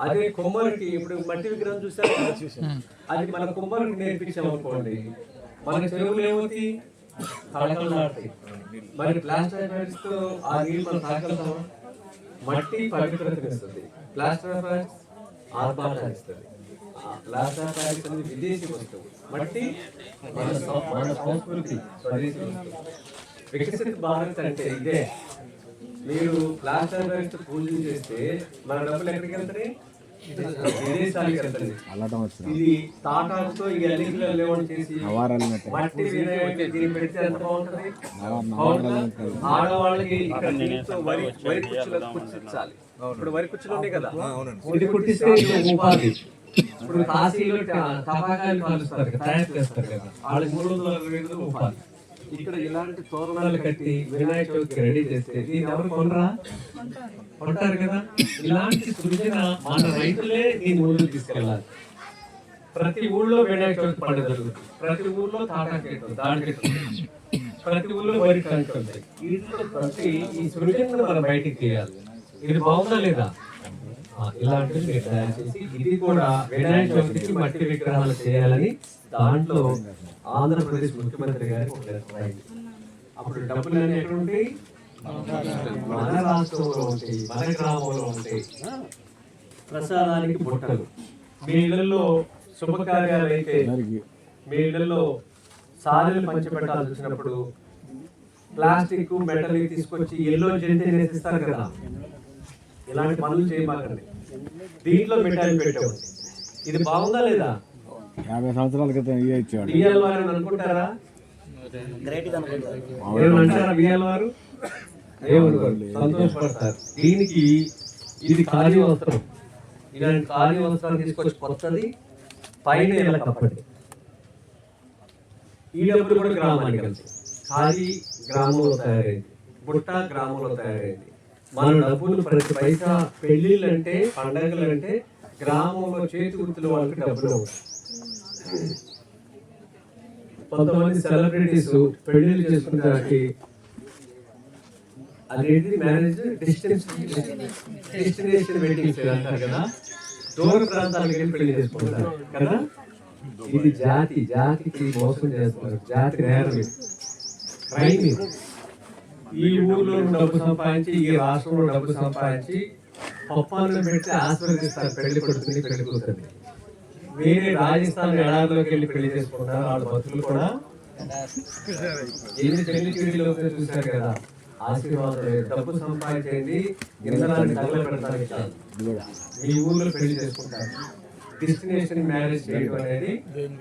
అదే కుమ్మరికి ఇప్పుడు మట్టి విగ్రహం చూసారు? అది మన కుమ్మరికి నేర్పించాం అనుకోండి. మన చెరువులు ఏమవుతాయి? మరి ప్లాస్టర్ ఆఫ్తో ఆ నీళ్ళు మనం తాగలుగుతామా మట్టి పవిత్రతను ఇస్తుంది ప్లాస్టర్ ఆఫ్ ప్యారిస్ ఆత్మాన్ని ఇస్తుంది ఆ ప్లాస్టర్ ఆఫ్ ప్యారిస్ అనేది విదేశీ వస్తువు. మట్టి మన సంస్కృతి స్వదేశీ వస్తువు. వికసిత భారత్ అంటే ఇదే. మీరు ప్లాస్టర్ ఆఫ్ ప్యారిస్తో పూజలు చేస్తే మన డబ్బులు ఎక్కడికి వెళ్తాయి? విదేశాలకు ఇది తాటాకుతో ఈ అల్లికలు లేవని చేసి నవారాలు మెట్ట మట్టి వినాయకుడికి దీన్ని పెడితే ఎంత బాగుంటది? నవారు బాగుంటుందా? నవారాలు మెట్ట ఆడవాళ్ళకి ఇక్కడ దీంతో వరి కుట్టించాలి ఇప్పుడు వరి కుచ్చులు ఉన్నాయి కదా? ఇది కుట్టిస్తే ఇది ఉపాధి. ఇప్పుడు కాశీలో టపాకాయలు కాలుస్తారు తయారు చేస్తారు కదా. వాళ్ళకి మూడు వందల ఉపాధి. ఇక్కడ ఇలాంటి తోరణాలు కట్టి వినాయక చవితికి రెడీ చేస్తే దీన్ని ఎవరు కొనరా? కొంటారు కదా. ఇలాంటి సృజన మన రైతులే దీన్ని ముందుకు తీసుకెళ్ళాలి. ప్రతి ఊళ్ళో వినాయక చవితి పండుగ జరుగుతుంది. ప్రతి ఊళ్ళో తాటాకేటు దాడికెట్టు ప్రతి ఊళ్ళో వరి కంకి ఉంటాయి. వీటిలో ప్రతి ఈ సృజనను మనం బయటికి తీయాలి. ఇది బాగుందా లేదా? ఇలాంటివి మీరు తయారు చేసి ఇది కూడా వినాయక చవితికి మట్టి విగ్రహాలు చేయాలని దాంట్లో ఆంధ్రప్రదేశ్ ముఖ్యమంత్రి గారికి ఒక లెటర్ రాయండి. అప్పుడు డబ్బులన్నీ ఎక్కడ ఉంటాయి మన రాష్ట్రంలో ఉంటాయి మన గ్రామంలో ఉంటాయి. ప్రసాదానికి బుట్టలు. మీ ఇళ్ళల్లో శుభకార్యాలు అయితే మీ ఇళ్ళల్లో సారీలు పంచిపెట్టాల్సి వచ్చినప్పుడు ప్లాస్టిక్ మెటల్ తీసుకొచ్చి ఎల్లో జంతి నేసిస్తారు కదా. ఇలాంటి పనులు చేయమాకండి. దీంట్లో మిఠాయిలు పెట్టాము ఇది బాగుందా లేదా? యాభై సంవత్సరాల క్రితం ఇవే ఇచ్చేవాడు. అనుకుంటారా? వారు? ఏమనుకోండి? సంతోషపడతారు. దీనికి ఇది ఖాళీ వస్త్రం. ఇలాంటి ఖాళీ వస్త్రాలు తీసుకొచ్చి కొత్తది పైన ఇలా కప్పండి ఈ డబ్బులు కూడా గ్రామానికి వెళ్తాయి ఖాళీ గ్రామంలో తయారైంది. బుట్ట గ్రామంలో తయారైంది. మన డబ్బులు ప్రతి పైసా పెళ్ళిళ్ళు అంటే పండగలు అంటే గ్రామంలో చేతి గుర్తుల వాళ్ళకి డబ్బులు అవుతాయి కొంతమంది సెలబ్రిటీస్ పెళ్ళిళ్ళు చేసుకుంటానికి అదేంటి మ్యారేజ్? డిస్టెన్స్ డెస్టినేషన్ వెడ్డింగ్స్ అంటారు కదా. దూర ప్రాంతాలకు వెళ్ళి పెళ్ళి చేసుకుంటారు. కదా? ఇది జాతి జాతికి మోసం చేస్తారు జాతి నేరం క్రైమ్ ఈ ఊర్లో డబ్బు సంపాదించి ఈ రాష్ట్రంలో డబ్బు సంపాదించి పప్పాలను పెడితే ఆశీర్వదిస్తారు. పెళ్ళి కొడుతుంది పెళ్ళి కూతుంది వేరే రాజస్థాన్ ఎడారిలోకి వెళ్ళి పెళ్ళి చేసుకుంటారు. వాళ్ళ బతుకులు కూడా ఎన్ని పెళ్ళి అవుతాయో చూశారు కదా. ఆశీర్వాదం. డబ్బు సంపాదించేది ఇంధనాన్ని తగలబెడతానికి కాదు మీ ఊర్లో పెళ్ళి చేసుకుంటారు. డెస్టినేషన్ మ్యారేజ్ చేయడం అనేది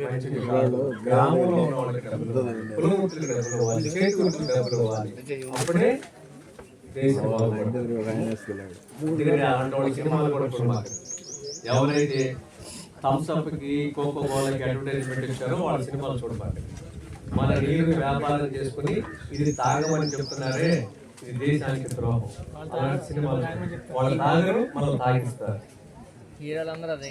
మంచిది కాదు. గ్రామంలో ఉన్న వాళ్ళకి డబ్బులు కులవృత్తులకు డబ్బులు ఇవ్వాలి చేతులకు డబ్బులు ఇవ్వాలి అప్పుడే దేశం బాగుపడుతుంది. ఎందుకంటే అలాంటి వాళ్ళ సినిమాలు కూడా చూడాలి ఎవరైతే థమ్స్ అప్కి కోకో కోలాకి అడ్వర్టైజ్మెంట్ ఇచ్చారో వాళ్ళ సినిమాలు చూడబాలి మన నీరు వ్యాపారం చేసుకుని ఇది తాగమని చెప్తున్నారే ఇది దేశానికి ద్రోహం. అలాంటి సినిమాలు వాళ్ళు తాగరు మనం తాగిస్తారు హీరోలందరూ అదే.